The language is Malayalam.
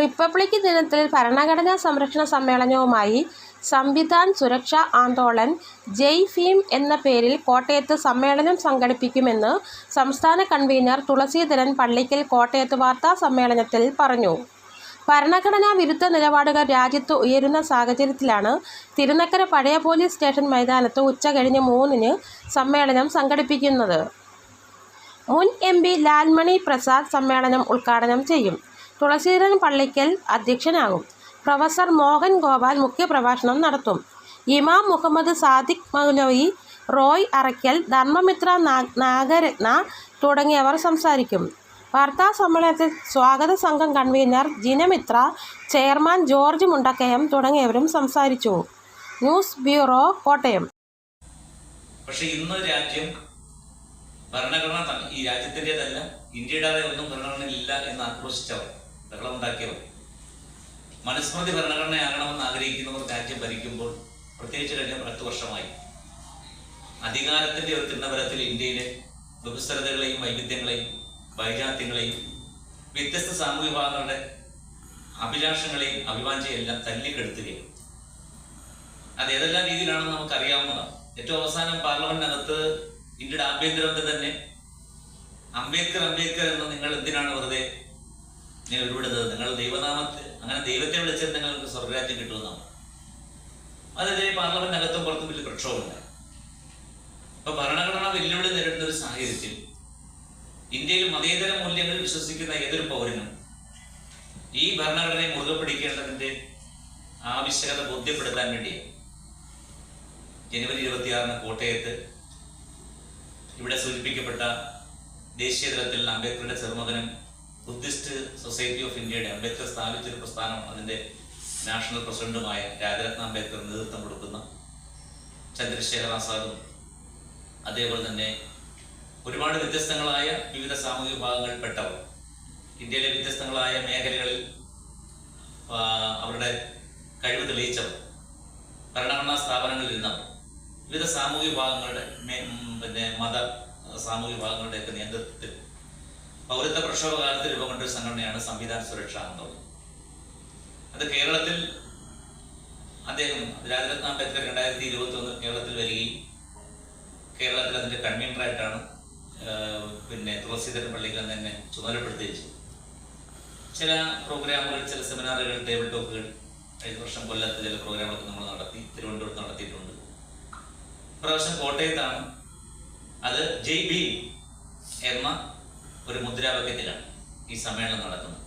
റിപ്പബ്ലിക് ദിനത്തിൽ ഭരണഘടനാ സംരക്ഷണ സമ്മേളനവുമായി സംവിധാൻ സുരക്ഷാ ആന്തോളൻ ജയ് ഭീം എന്ന പേരിൽ കോട്ടയത്ത് സമ്മേളനം സംഘടിപ്പിക്കുമെന്ന് സംസ്ഥാന കൺവീനർ തുളസീധരൻ പള്ളിക്കൽ കോട്ടയത്ത് വാർത്താ സമ്മേളനത്തിൽ പറഞ്ഞു. ഭരണഘടനാ വിരുദ്ധ നിലപാടുകൾ രാജ്യത്ത് ഉയരുന്ന സാഹചര്യത്തിലാണ് തിരുനക്കര പഴയ പോലീസ് സ്റ്റേഷൻ മൈതാനത്ത് ഉച്ച ഉച്ചകഴിഞ്ഞ് മൂന്നിന് സമ്മേളനം സംഘടിപ്പിക്കുന്നത്. മുൻ എം. പി ലാൽമണി പ്രസാദ് സമ്മേളനം ഉദ്ഘാടനം ചെയ്യും. തുളസീധരൻ പള്ളിക്കൽ അധ്യക്ഷനാകും. പ്രൊഫസർ മോഹൻ ഗോപാൽ മുഖ്യപ്രഭാഷണം നടത്തും. ഇമാം മുഹമ്മദ് സാദിഖ് മൗലവി, റോയ് അറയ്ക്കൽ, ധർമ്മമിത്ര നാഗരത്ന തുടങ്ങിയവർ സംസാരിക്കും. വാർത്താ സമ്മേളനത്തിൽ സ്വാഗത സംഘം convener Jinamitra, chairman George Mundakkayam തുടങ്ങിയവരും സംസാരിച്ചു. ന്യൂസ് ബ്യൂറോ, കോട്ടയം പക്ഷെ ഇന്ന് രാജ്യം ഭരണഘടന ഈ രാജ്യത്തിന്റെതല്ല ഇന്ത്യയുടേതായ ഒന്നും ഭരണഘടനയില്ല എന്ന് ആക്രോശിച്ചവർ ബഹളമുണ്ടാക്കിയവർ മനുസ്മൃതി ഭരണഘടനയാകണമെന്ന് ആഗ്രഹിക്കുന്നവർ രാജ്യം ഭരിക്കുമ്പോൾ പ്രത്യേകിച്ച് കഴിഞ്ഞ പത്ത് വർഷമായി അധികാരത്തിന്റെ ഒരു തിണ്ണവരത്തിൽ ഇന്ത്യയിലെ ബഹുസ്വരതകളെയും വൈവിധ്യങ്ങളെയും വൈജാത്യങ്ങളെയും വ്യത്യസ്ത സാമൂഹ്യ വിഭാഗങ്ങളുടെ അഭിലാഷങ്ങളെയും അഭിവാഞ്ചയെല്ലാം തല്ലിക്കെടുത്തുകയാണ് അത് ഏതെല്ലാം രീതിയിലാണെന്ന് നമുക്ക് അറിയാവുന്നതാണ് ഏറ്റവും അവസാനം പാർലമെന്റിനകത്ത് ഇന്ത്യയുടെ ആഭ്യന്തരമന്ത്രി തന്നെ അംബേദ്കർ അംബേദ്കർ എന്ന് നിങ്ങൾ എന്തിനാണ് വെറുതെ നിങ്ങൾ ഉരുവിടുന്നത് നിങ്ങൾ ദൈവനാമത്തെ അങ്ങനെ ദൈവത്തെ വിളിച്ചാൽ നിങ്ങൾക്ക് സ്വർഗരാജ്യം കിട്ടുമെന്നാണ്. അതെതിരെ പാർലമെന്റിനകത്തും പുറത്തും വലിയ പ്രക്ഷോഭമില്ല. അപ്പൊ ഭരണഘടന വെല്ലുവിളി നേരിടുന്ന ഒരു സാഹചര്യത്തിൽ ഇന്ത്യയിൽ മതേതര മൂല്യങ്ങളിൽ വിശ്വസിക്കുന്ന ഏതൊരു പൗരനും ഈ ഭരണഘടനയെ മുറുകെ പിടിക്കേണ്ടതിന്റെ ആവശ്യകത ബോധ്യപ്പെടുത്താൻ വേണ്ടിയാണ് ജനുവരി ഇരുപത്തിയാറിന് കോട്ടയത്ത് ഇവിടെ സൂചിപ്പിക്കപ്പെട്ട ദേശീയ തലത്തിൽ അംബേദ്കറുടെ ചെറുമകനും ബുദ്ധിസ്റ്റ് സൊസൈറ്റി ഓഫ് ഇന്ത്യയുടെ അംബേദ്കർ സ്ഥാപിച്ചൊരു പ്രസ്ഥാനം അതിന്റെ നാഷണൽ പ്രസിഡന്റുമായ രാജരത്ന അംബേദ്കർ നേതൃത്വം കൊടുക്കുന്ന ചന്ദ്രശേഖർ ആസാദും. അതേപോലെ തന്നെ ഒരുപാട് വ്യത്യസ്തങ്ങളായ വിവിധ സാമൂഹിക വിഭാഗങ്ങളിൽപ്പെട്ടവർ ഇന്ത്യയിലെ വ്യത്യസ്തങ്ങളായ മേഖലകളിൽ അവരുടെ കഴിവ് തെളിയിച്ചവർ. ഭരണഘടനാ സ്ഥാപനങ്ങളിൽ ഇരുന്നവർ. വിവിധ സാമൂഹിക വിഭാഗങ്ങളുടെ പിന്നെ മത സാമൂഹിക വിഭാഗങ്ങളുടെയൊക്കെ നേതൃത്വത്തിൽ പൗരത്വ പ്രക്ഷോഭ കാലത്ത് രൂപം കൊണ്ട ഒരു സംഘടനയാണ് സംവിധാന സുരക്ഷ എന്നുള്ളത് അത് കേരളത്തിൽ അദ്ദേഹം രാജരത്ന അംബേദ്കർ രണ്ടായിരത്തി ഇരുപത്തി ഒന്ന് കേരളത്തിൽ വരികയും കേരളത്തിൽ അതിന്റെ കൺവീനറായിട്ടാണ് പിന്നെ തുളസീധരൻ പള്ളികൾ തന്നെ ചുമതലപ്പെടുത്തുകയും ചില പ്രോഗ്രാമുകൾ ചില സെമിനാറുകൾ ടേബിൾ ടോക്കുകൾ കഴിഞ്ഞ വർഷം കൊല്ലത്ത് ചില പ്രോഗ്രാമുകളൊക്കെ നമ്മൾ നടത്തി തിരുവനന്തപുരത്ത് നടത്തിയിട്ടുണ്ട്. പ്രാവശ്യം കോട്ടയത്താണ്. അത് ജയ് ഭീം എന്ന ഒരു മുദ്രാവാക്യത്തിലാണ് ഈ സമ്മേളനം നടക്കുന്നത്.